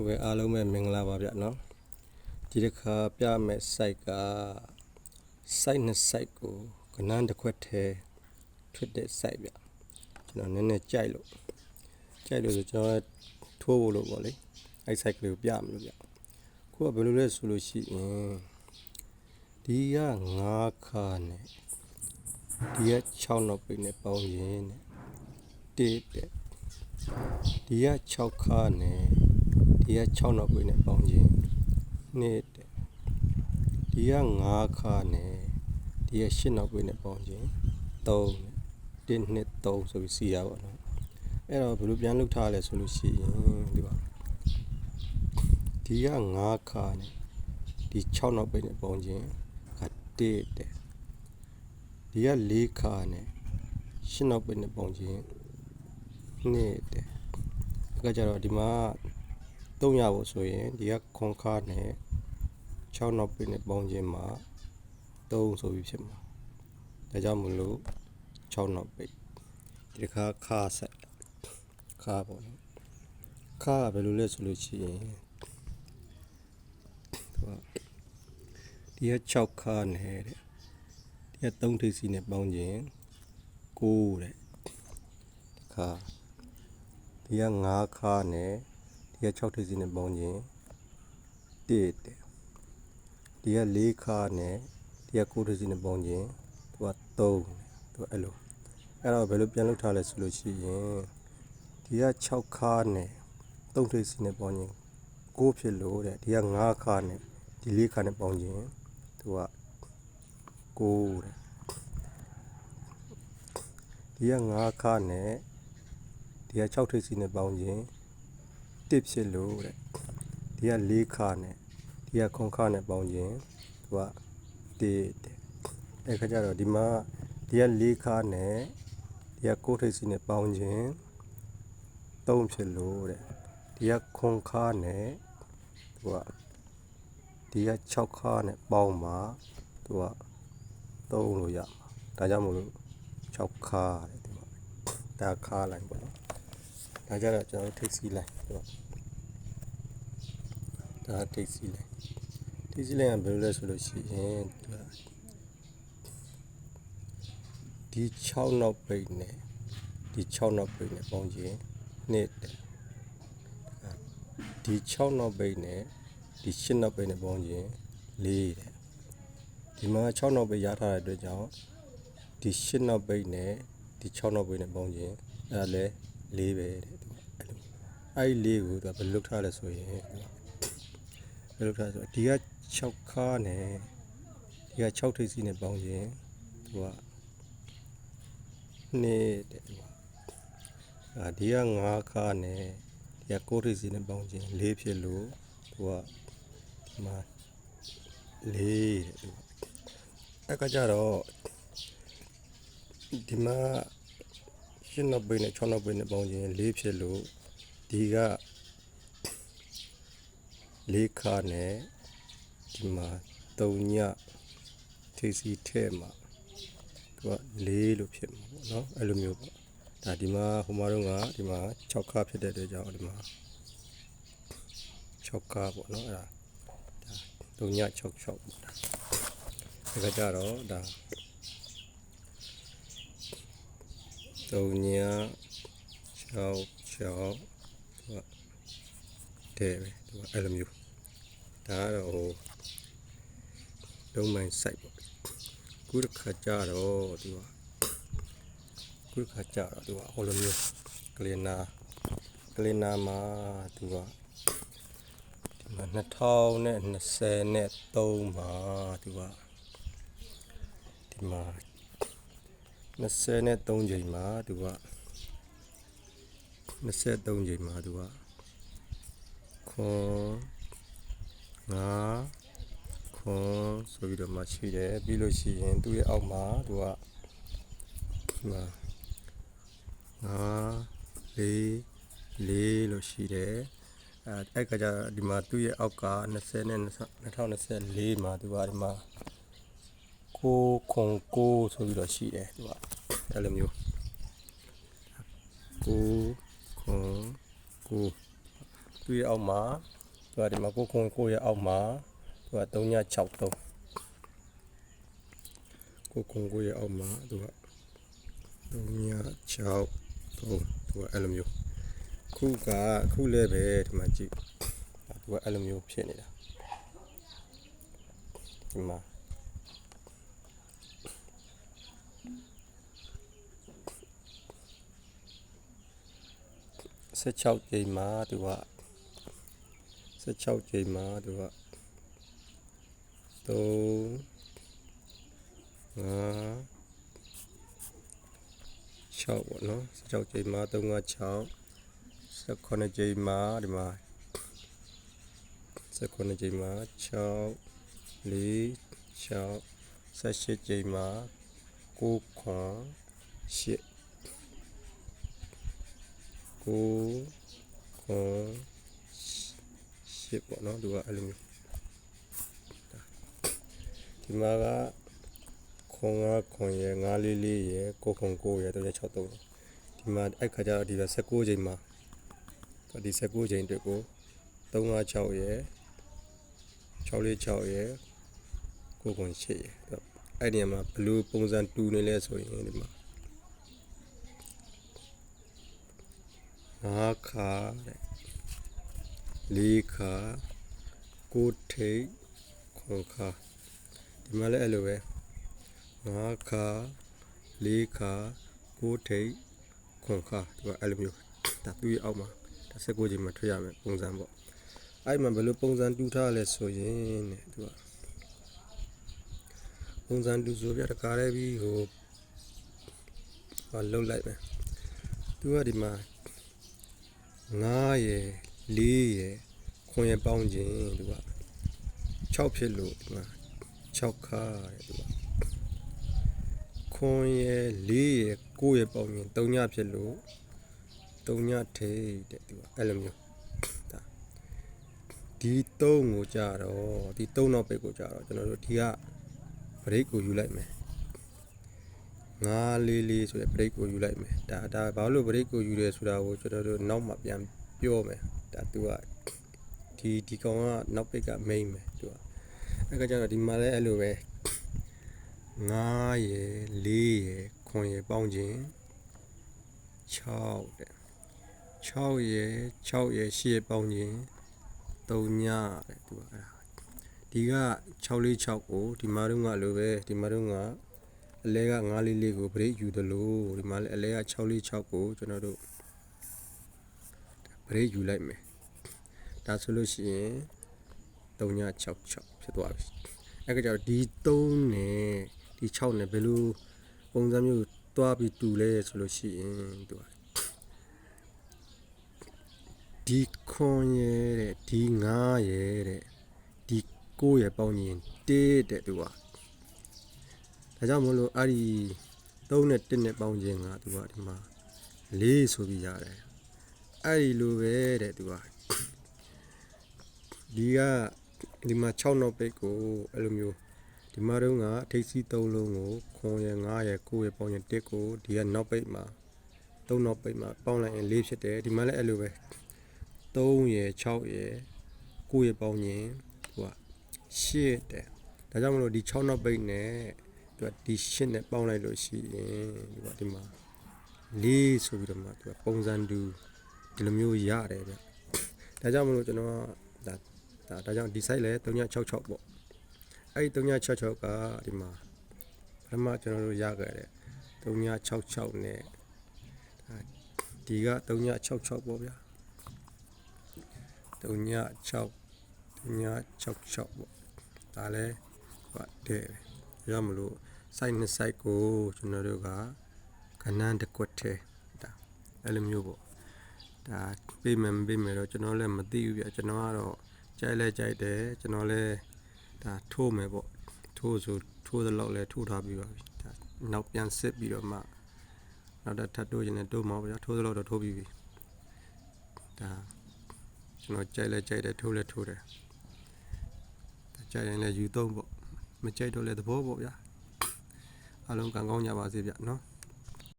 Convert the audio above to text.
ဟုတ်ကဲ့အားလုံးပဲမင်္ဂလာပါဗျနော်ဒီတစ်ခါပြမယ့် site က site နှစ် site ကိုကနန်းတစ်ခွက်ထဲထွတ်တဲ့ site ဗျကျွန်တော်နည်းနည်းကြိုက်လို့ကြိုက်လို့ဆိုကျွန်တော်ထိုးဖို့လို့ပေါ့လေအဲ့ site ကလေးကိုပြမလို့ဗျခုကဘယ်လိုလဲဆိုလို့ရှိရင်ဒီက9ခါနဲ့ဒီက6နောက်ပိတ်နဲ့ပေါင်းရင်တဲ့တစ်တဲ့ဒီက6ခါနဲ့ ဒီက6နောက်ပိတ်နဲ့ပေါင်းခြင်းနှစ်တဲ့ဒီက9ခါနဲ့ဒီက8နောက်ပိတ်နဲ့ပေါင်းခြင်း3တဲ့1 2 3ဆိုပြီးစီရပါတော့အဲ့တော့ဘယ်လိုပြန်လုပ်ထားလဲဆိုလို့ရှိရင်ဒီပါဒီက9ခါနဲ့ဒီ6နောက်ပိတ်နဲ့ပေါင်းခြင်းက1တဲ့ဒီက4ခါနဲ့8နောက်ပိတ်နဲ့ပေါင်းခြင်းနှစ်တဲ့ဒါကကြတော့ဒီမှာ 3ရဖို့ဆိုရင်ဒီကခွန်ခါနဲ့6နောက်ပိတ်နဲ့ပေါင်းခြင်းမှာ3ဆိုပြီးဖြစ်မှာဒါကြောင့်မလို့6နောက်ပိတ်ဒီတစ်ခါခါဆက်ခါပေါ့နော်ခါကဘယ်လိုလဲဆိုလို့ရှိရင်ဒီက6ခါနဲ့တဲ့ဒီက3ထိပ်စီနဲ့ပေါင်းခြင်း9တဲ့ခါဒီက9ခါနဲ့ ဒီက6ထိပ်စီနဲ့ပေါင်းခြင်း1တဲ့ဒီက4ခါနဲ့ဒီက9ထိပ်စီနဲ့ပေါင်းခြင်းသူက3သူကအဲ့လိုအဲ့တော့ဘယ်လိုပြန်လုပ်ထားလဲဆိုလို့ရှိရင်ဒီက6ခါနဲ့3ထိပ်စီနဲ့ပေါင်းခြင်း9ဖြစ်လို့တဲ့ဒီက9ခါနဲ့ဒီ4ခါနဲ့ပေါင်းခြင်းသူက9တဲ့ဒီက9ခါနဲ့ဒီက6ထိပ်စီနဲ့ပေါင်းခြင်း 1ဖြစ်လို့တဲ့ဒီက4ခါနဲ့ဒီက9ခါနဲ့ပေါင်းခြင်းသူက1တဲ့အဲ့ခါကျတော့ဒီမှာဒီက4ခါနဲ့ဒီက9ထိပ်စီနဲ့ပေါင်းခြင်း3ဖြစ်လို့တဲ့ဒီက9ခါနဲ့သူကဒီက6ခါနဲ့ပေါင်းမှာသူက3လို့ရမှာဒါကြောင့်မလို့6ခါတဲ့ဒီမှာဒါခါလိုက်ပေါ့နော်ဒါကြတော့ကျွန်တော်ထိပ်စီလိုက်ဒီမှာ ဒါထိပ်စီလိုက်ထိပ်စီလိုက်ကဘယ်လိုလဲဆိုလို့ရှိရင်သူကဒီ6နောက်ပိတ်နဲ့ဒီ6နောက်ပိတ်နဲ့ပေါင်းခြင်းနှစ်တဲ့ဒီ6နောက်ပိတ်နဲ့ဒီ8နောက်ပိတ်နဲ့ပေါင်းခြင်း4တဲ့ဒီမှာ6နောက်ပိတ်ရထားတဲ့အတွက်ကြောင့်ဒီ8နောက်ပိတ်နဲ့ဒီ6နောက်ပိတ်နဲ့ပေါင်းခြင်းအဲ့ဒါလဲ4ပဲတဲ့သူကအဲ့လိုအဲ့ဒီ4ကိုသူကဘယ်လိုလုပ်ထားလဲဆိုရင်သူက ဘယ်လိုလုပ်ထားလဲဆိုတော့ဒီက6ခါနဲ့ဒီက6ထိပ်စီနဲ့ပေါင်းခြင်းသူကနှစ်တဲ့သူကအာဒီက9ခါနဲ့ဒီက9ထိပ်စီနဲ့ပေါင်းခြင်း4ဖြစ်လို့သူကဒီမှာ4တဲ့သူကအဲ့ကကြတော့ဒီမှာရှင်းနောက်ပိတ်နဲ့6နောက်ပိတ်နဲ့ပေါင်းခြင်း4ဖြစ်လို့ဒီက 4ခါနဲ့ဒီမှာ3ညထိပ်စီထဲမှာသူက4လို့ဖြစ်မှာပေါ့နော်အဲ့လိုမျိုးပေါ့ဒါဒီမှာဟိုမှာတော့ကဒီမှာ6ခါဖြစ်တဲ့အတွက်ကြောင့်ဒီမှာ6ခါပေါ့နော်အဲ့ဒါဒါ3ည6 6ပေါ့ဒါဒါကကြတော့ဒါ3ည6 6သူကတဲ့ပဲသူကအဲ့လိုမျိုး ဒါကတော့ဟိုလုံးမိုင်း site ပေါ့ခုတစ်ခါကြတော့သူကခုတစ်ခါကြတော့သူကဟိုလိုမျိုးကလင်နာကလင်နာမှာသူကဒီမှာ2023မှာသူကဒီမှာ23ချိန်မှာသူက23ချိန်မှာသူကခွန် ငါခွန်ဆိုပြီးတော့မှရှိတယ်ပြီးလို့ရှိရင်သူ့ရဲ့အောက်မှာသူကဒီမှာငါလေးလေးလို့ရှိတယ်အဲအဲ့ကကြဒီမှာသူ့ရဲ့အောက်က20နဲ့2024မှာသူကဒီမှာကိုခွန်ကိုဆိုပြီးတော့ရှိတယ်သူကအဲ့လိုမျိုးကိုခွန်ကိုသူ့ရဲ့အောက်မှာ သူကဒီမှာကိုခွန်ကိုရဲ့အောက်မှာသူက3963ကိုခွန်ကိုရဲ့အောက်မှာသူက3963သူကအဲ့လိုမျိုးခုကခုလည်းပဲဒီမှာကြည့်သူကအဲ့လိုမျိုးဖြစ်နေတာဒီမှာ16ကြိမ်မှာသူက 16ချိန်မှာသူက3 5 6ပေါ့နော်16ချိန်မှာ3 5 6 18ချိန်မှာဒီမှာ18ချိန်မှာ6 4 6 18ချိန်မှာ9 8 9 9 ဖြစ်ပေါ့နော်သူကအဲ့လိုမျိုးဒီမှာကခွန်9ခွန်ရယ်944ရယ်9ခွန်9ရယ်363ဒီမှာအဲ့ခါကျတော့ဒီက16ချိန်မှာဒီ16ချိန်အတွက်ကို356ရယ်646ရယ်9ခွန်8ရယ်အဲ့ဒီမှာဘလူးပုံစံတူနေလဲဆိုရင်ဒီမှာငါးခါတဲ့ လေးခါကိုးထိတ်ခွန်ခါဒီမှာလည်းအဲ့လိုပဲငါးခါလေးခါကိုးထိတ်ခွန်ခါဒီကအဲ့လိုမျိုးဒါသူ့ရဲ့အောက်မှာဒါစက်ကိုချိန်မှာထွက်ရမယ်ပုံစံပေါ့အဲ့မှာဘယ်လိုပုံစံတူထားလဲဆိုရင်တဲ့သူကပုံစံတူဆိုပြတကားလေးပြီးဟိုဟာလုံးလိုက်မယ်သူကဒီမှာ9ရယ် 4ရယ်ခွန်ရယ်ပေါင်းခြင်းသူက6ဖြစ်လို့ဒီမှာ6ခါတဲ့သူကခွန်ရယ်4ရယ်9ရယ်ပေါင်းခြင်း3ညဖြစ်လို့3ညထိတ်တဲ့သူကအဲ့လိုမျိုးဒါဒီ3ကိုကြတော့ဒီ3နောက်ပိတ်ကိုကြတော့ကျွန်တော်တို့ဒီက break ကိုယူလိုက်မယ်ငါးလေးလေးဆိုတဲ့ break ကိုယူလိုက်မယ်ဒါဒါဘာလို့ break ကိုယူရဲဆိုတာကိုကျွန်တော်တို့နောက်မှပြန်ပြောမယ် ဒါသူကဒီဒီကောင်ကနောက်ပိတ်က main ပဲသူကအဲ့ကကြတော့ဒီမှာလည်းအဲ့လိုပဲ9ရယ်4ရယ်ခွန်ရယ်ပေါင်းခြင်း6တဲ့6ရယ်6ရယ်10ရယ်ပေါင်းခြင်း3ညတဲ့သူကအဲ့ဒါဒီက646ကိုဒီမှာတော့ကလိုပဲဒီမှာတော့ကအလဲက944ကို break ယူတယ်လို့ဒီမှာလည်းအလဲက646ကိုကျွန်တော်တို့ break ယူလိုက်မယ်ဒါဆိုလို့ရှိရင်3966ဖြစ်သွားပြီအဲ့ကကြတော့ဒီ3နဲ့ဒီ6နဲ့ဘယ်လိုပုံစံမျိုးတွားပြီးတူလဲဆိုလို့ရှိရင်သူကဒီခွန်ရဲ့တဲ့ဒီ9ရဲ့တဲ့ဒီ9ရဲ့ပေါင်းရင်တေးတဲ့သူကဒါကြောင့်မလို့အဲ့ဒီ3နဲ့1နဲ့ပေါင်းခြင်းကသူကဒီမှာ4ဆိုပြီးရတယ် အဲ့ဒီလိုပဲတဲ့သူကဒီကဒီမှာ6နောက်ပိတ်ကိုအဲ့လိုမျိုးဒီမှာတော့ကထိပ်စီး3လုံးကိုခွန်ရယ်9ရယ်9ရယ်ပေါင်းရင်1ကိုဒီကနောက်ပိတ်မှာ3နောက်ပိတ်မှာပေါင်းလိုက်ရင်4ဖြစ်တယ်ဒီမှာလည်းအဲ့လိုပဲ3ရယ်6ရယ်9ရယ်ပေါင်းရင်သူက8တဲ့ဒါကြောင့်မလို့ဒီ6နောက်ပိတ်နဲ့သူကဒီ8နဲ့ပေါင်းလိုက်လို့ရှိရင်ဒီကဒီမှာ4ဆိုပြီးတော့မှသူကပုံစံတူ ဒီလိုမျိုးရတယ်ဗျဒါကြောင့်မလို့ကျွန်တော်ကဒါဒါဒါကြောင့်ဒီ site လဲ366ပေါ့အဲ့ဒီ366ကဒီမှာပထမကျွန်တော်တို့ရခဲ့တယ်366နဲ့ဒါဒီက366ပေါ့ဗျာ366 366ပေါ့ဒါလဲဟိုတဲ့ရမလို့ site နှစ် site ကိုကျွန်တော်တို့ကကနန်းတစ်ကွက်ထဲဒါအဲ့လိုမျိုးပေါ့ ဒါပေးမယ်မပေးမယ်တော့ကျွန်တော်လည်းမသိဘူးပြကျွန်တော်ကတော့ကြိုက်လဲကြိုက်တယ်ကျွန်တော်လည်းဒါထိုးမယ်ပေါ့ထိုးဆိုထိုးသလောက်လဲထိုးထားပြီးပါပြီဒါနောက်ပြန်စစ်ပြီးတော့မှနောက်တစ်ထပ်တိုးခြင်းနဲ့တိုးမှာဗျာထိုးသလောက်တော့ထိုးပြီးပြီဒါကျွန်တော်ကြိုက်လဲကြိုက်တယ်ထိုးလဲထိုးတယ်ဒါကြိုက်ရင်လဲယူသုံးပေါ့မကြိုက်တော့လဲသဘောပေါ့ဗျာအားလုံးကံကောင်းကြပါစေဗျနော်